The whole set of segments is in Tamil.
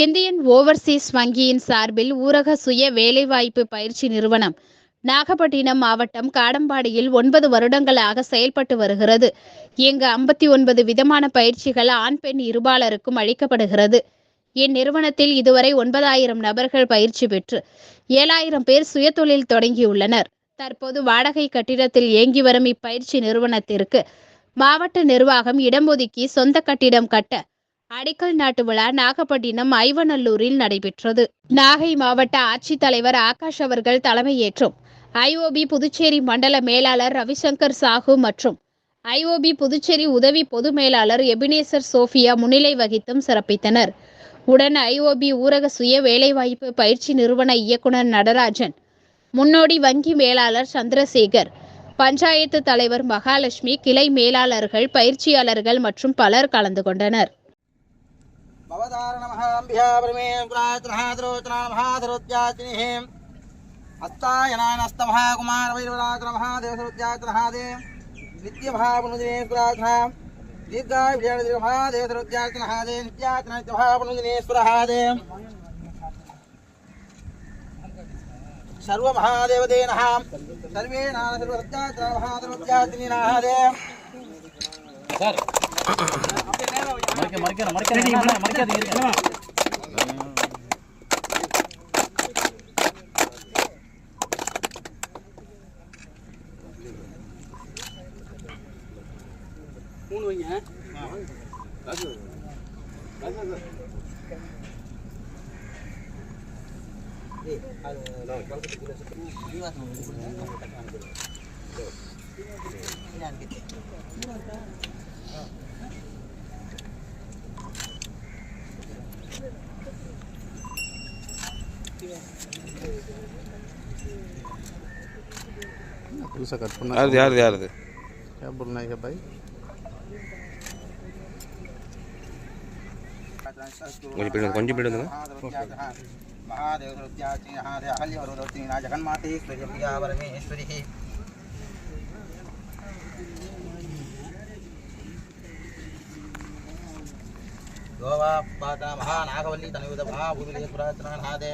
இந்தியன் ஓவர்சீஸ் வங்கியின் சார்பில் ஊரக சுய வேலைவாய்ப்பு பயிற்சி நிறுவனம் நாகப்பட்டினம் மாவட்டம் காடம்பாடியில் ஒன்பது வருடங்களாக செயல்பட்டு வருகிறது. இங்கு ஐம்பத்தி ஒன்பது விதமான பயிற்சிகள் ஆண் பெண் இருபாலருக்கும் அளிக்கப்படுகிறது. இந்நிறுவனத்தில் இதுவரை ஒன்பதாயிரம் நபர்கள் பயிற்சி பெற்று ஏழாயிரம் பேர் சுயதொழில் தொடங்கியுள்ளனர். தற்போது வாடகை கட்டிடத்தில் இயங்கி வரும் இப்பயிற்சி நிறுவனத்திற்கு மாவட்ட நிர்வாகம் இடம் ஒதுக்கி சொந்த கட்டிடம் கட்ட அடிக்கல் நாட்டு விழா நாகப்பட்டினம் ஐவநல்லூரில் நடைபெற்றது. நாகை மாவட்ட ஆட்சித்தலைவர் ஆகாஷ் அவர்கள் தலைமையேற்றும் ஐஓபி புதுச்சேரி மண்டல மேலாளர் ரவிசங்கர் சாஹு மற்றும் ஐஓபி புதுச்சேரி உதவி பொது மேலாளர் எபினேசர் சோஃபியா முன்னிலை வகித்தும் சிறப்பித்தனர். உடன் ஐஓபி ஊரக சுய வேலைவாய்ப்பு பயிற்சி நிறுவன இயக்குனர் நடராஜன் முன்னோடி வங்கி மேலாளர் சந்திரசேகர் பஞ்சாயத்து தலைவர் மகாலட்சுமி கிளை மேலாளர்கள் பயிற்சியாளர்கள் மற்றும் பலர் கலந்து கொண்டனர். भवतारणमहारम्भ्यापरमेन्द्रात्रहाद्रोत्राणमहाधरुत्याचिनिः हस्तायनानस्तमहाकुमारवैरवराक्रमहादेवसरुत्याचनहादेव नित्यभावनुदिनेश्वराचनः दीर्घाभिजयनिर्भादेवसरुत्याचनहादे नित्याचनभावनुदिनेश्वरहादे सर्वमहादेवदे नः सर्वे नारसर्वसत्याचनमहासर्वत्याचिनिनाहदे மறைக்க மறைக்க மறைக்க மறைக்காதீங்க வைங்க காசு காசு புதுசாக கட் பண்ண யாருது யாருது யாருது கேபிள் நாயக பாய் கொஞ்சம் பிள்ளை கொஞ்சம் பிள்ளை மகாதேவ ஜகன்மாதேஸ்வரி பிரியா பரமேஸ்வரி யோவா பாதா மகா நாகவல்லி தனவித மகா பூதுலேஸ்வரா நாதே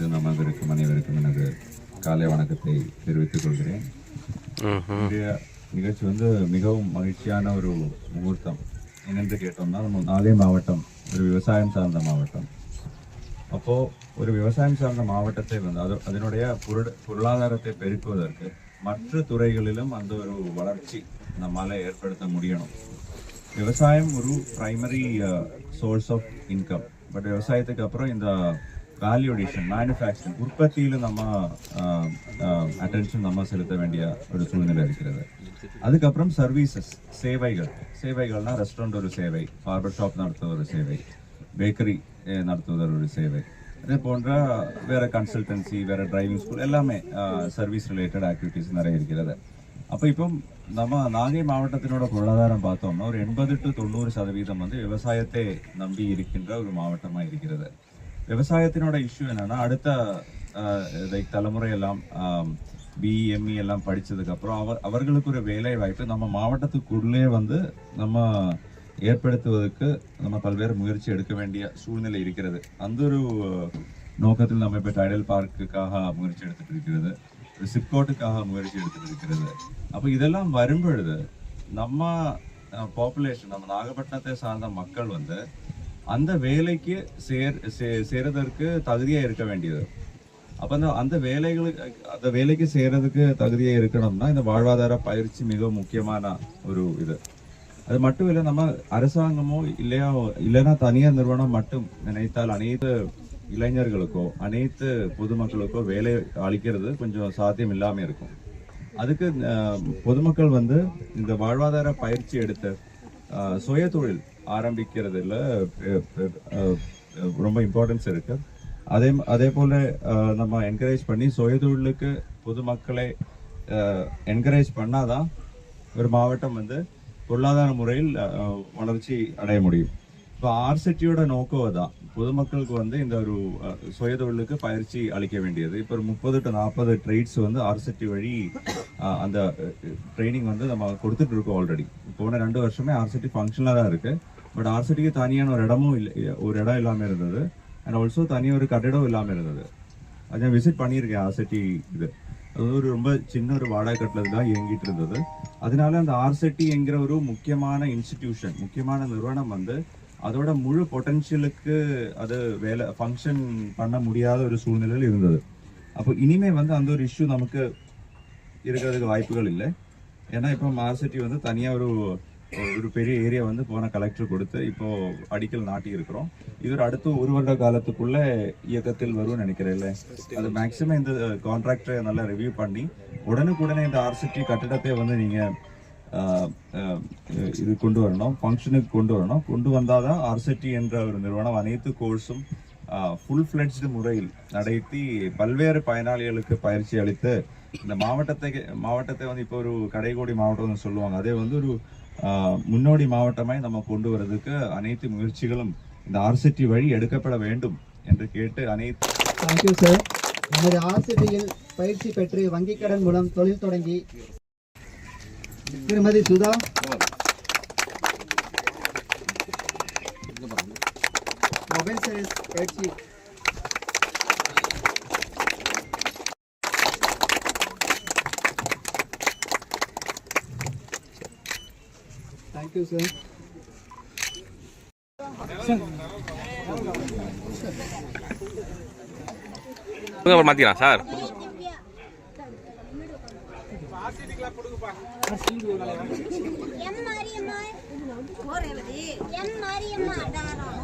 வருகிறது நமக்கு அனைவருக்கும் எனது காலை வணக்கத்தை தெரிவித்துக் கொள்கிறேன். நிகழ்ச்சி வந்து மிகவும் மகிழ்ச்சியான ஒரு முகூர்த்தம். என்னென்று கேட்டோம்னா நம்ம நாகை மாவட்டம் ஒரு விவசாயம் சார்ந்த மாவட்டம். அப்போ ஒரு விவசாயம் சார்ந்த மாவட்டத்தை வந்து அது அதனுடைய பொருள் பொருளாதாரத்தை பெருக்குவதற்கு மற்ற துறைகளிலும் அந்த ஒரு வளர்ச்சி நம்மால ஏற்படுத்த முடியணும். விவசாயம் ஒரு primary source of income but விவசாயத்துக்கு அப்புறம் இந்த வேல்யூடேஷன் மேனுஃபேக்சரிங் உற்பத்தியில் நம்ம அட்டென்ஷன் நம்ம செலுத்த வேண்டிய ஒரு சூழ்நிலை இருக்கிறது. அதுக்கப்புறம் சர்வீசஸ் சேவைகள். சேவைகள்னா ரெஸ்டாரண்ட் ஒரு சேவை பார்பர் ஷாப் நடத்துவது ஒரு சேவை பேக்கரி நடத்துவது ஒரு சேவை. அதே போன்ற வேற கன்சல்டன்சி வேற டிரைவிங் ஸ்கூல் எல்லாமே சர்வீஸ் ரிலேட்டட் ஆக்டிவிட்டிஸ் நிறைய இருக்கிறது. அப்போ இப்போ நம்ம நாகை மாவட்டத்தினோட பொருளாதாரம் பார்த்தோம்னா ஒரு எண்பது டு தொண்ணூறு சதவீதம் வந்து விவசாயத்தை நம்பி இருக்கின்ற ஒரு மாவட்டமாக இருக்கிறது. விவசாயத்தினோட இஷ்யூ என்னன்னா அடுத்த லைக் தலைமுறை எல்லாம் பிஎம்இ எல்லாம் படித்ததுக்கப்புறம் அவர் அவர்களுக்கு ஒரு வேலை வாய்ப்பு நம்ம மாவட்டத்துக்குள்ளே வந்து நம்ம ஏற்படுத்துவதற்கு நம்ம பல்வேறு முயற்சி எடுக்க வேண்டிய சூழ்நிலை இருக்கிறது. அந்த ஒரு நோக்கத்தில் நம்ம இப்போ டைடல் பார்க்குக்காக முயற்சி எடுத்துகிட்டு இருக்கிறது. சிப்கோட்டுக்காக முயற்சி எடுத்துகிட்டு இருக்கிறது. அப்போ இதெல்லாம் வரும்பொழுது நம்ம பாப்புலேஷன் நம்ம நாகப்பட்டினத்தை சார்ந்த மக்கள் வந்து அந்த வேலைக்கு சேர் சே- சேரதற்கு தகுதியாக இருக்க வேண்டியது. அப்போ அந்த அந்த வேலைகளுக்கு அந்த வேலைக்கு செய்கிறதுக்கு தகுதியாக இருக்கணும்னா இந்த வாழ்வாதார பயிற்சி மிக முக்கியமான ஒரு இது. அது மட்டும் இல்லை நம்ம அரசாங்கமோ இல்லையா இல்லைன்னா தனியார் நிறுவனம் மட்டும் நினைத்தால் அனைத்து இளைஞர்களுக்கோ அனைத்து பொதுமக்களுக்கோ வேலை அளிக்கிறது கொஞ்சம் சாத்தியம் இல்லாமல் இருக்கும். அதுக்கு பொதுமக்கள் வந்து இந்த வாழ்வாதார பயிற்சி எடுத்து சுய தொழில் ஆரம்பிக்கிறதுல ரொம்ப இம்பார்ட்டன்ஸ் இருக்கு. அதே அதே போல் நம்ம என்கரேஜ் பண்ணி சுயதொழிலுக்கு பொதுமக்களை என்கரேஜ் பண்ணாதான் ஒரு மாவட்டம் வந்து பொருளாதார முறையில் வளர்ச்சி அடைய முடியும். இப்போ ஆர்சிட்டியோட நோக்கம் தான் பொதுமக்களுக்கு வந்து இந்த ஒரு சுயதொழிலுக்கு பயிற்சி அளிக்க வேண்டியது. இப்போ ஒரு முப்பது டு நாற்பது ட்ரேட்ஸ் வந்து ஆர்சிட்டி வழி அந்த ட்ரைனிங் வந்து நம்ம கொடுத்துட்டு இருக்கோம் ஆல்ரெடி போன ரெண்டு வருஷமே ஆர்சிட்டி ஃபங்க்ஷனாக தான் இருக்குது பட் ஆர்சிடிக்கு தனியான ஒரு இடமும் இல்லை. ஒரு இடம் இல்லாமல் இருந்தது. அண்ட் ஆல்சோ தனியாக ஒரு கட்டிடம் இல்லாமல் இருந்தது. அது நான் விசிட் பண்ணியிருக்கேன் ஆர்சிட்டி இது. அது ஒரு ரொம்ப சின்ன ஒரு வாடகை தான் இயங்கிட்டு இருந்தது. அதனால அந்த ஆர்சிட்டி என்கிற ஒரு முக்கியமான இன்ஸ்டிடியூஷன் முக்கியமான நிறுவனம் வந்து அதோட முழு பொட்டன்ஷியலுக்கு அது வேலை ஃபங்க்ஷன் பண்ண முடியாத ஒரு சூழ்நிலையில் இருந்தது. அப்போ இனிமே வந்து அந்த ஒரு இஷ்யூ நமக்கு இருக்கிறதுக்கு வாய்ப்புகள் இல்லை. ஏன்னா இப்போ ஆர்சிட்டி வந்து தனியாக ஒரு ஒரு பெரிய ஏரியா வந்து போன கலெக்டர் கொடுத்து இப்போ அடிக்கல் நாட்டி இருக்கிறோம். இது ஒரு அடுத்த ஒரு வருட காலத்துக்குள்ள இயக்கத்தில் வரும்னு நினைக்கிறேன் இல்லை? அது மேக்சிமம் இந்த கான்ட்ராக்டரை நல்லா ரிவ்யூ பண்ணி உடனுக்குடனே இந்த ஆர்சிட்டி கட்டிடத்தை வந்து நீங்க ஆஹ், ஆஹ், இது கொண்டு வரணும் ஃபங்க்ஷனுக்கு கொண்டு வரணும். கொண்டு வந்தாதான் ஆர்சிட்டி என்ற ஒரு நிறுவனம் அனைத்து கோர்ஸும் ஃபுல் ஃபிளெட்ஜ்டு முறையில் நடத்தி பல்வேறு பயனாளிகளுக்கு பயிற்சி அளித்து இந்த மாவட்டத்தை மாவட்டத்தை வந்து இப்போ ஒரு கடைகோடி மாவட்டம்னு சொல்லுவாங்க. அதே வந்து ஒரு முன்னோடி மாவட்டமாய் நம்ம கொண்டு வரதுக்கு அனைத்து முயற்சிகளும் இந்த ஆர்சிடி வழி எடுக்கப்பட வேண்டும் என்று கேட்டு அனைத்து தேங்க்யூ சார் நமது ஆர்சிடியில் பயிற்சி பெற்று வங்கிக் கடன் மூலம் தொழில் தொடங்கி திருமதி சுதா. மொபைல் சர்வீஸ் பயிற்சி தேங்க்யூ சார் அப்புறம் மாற்றிக்கலாம் sir M Mariyamma M Mariyamma தாராளம்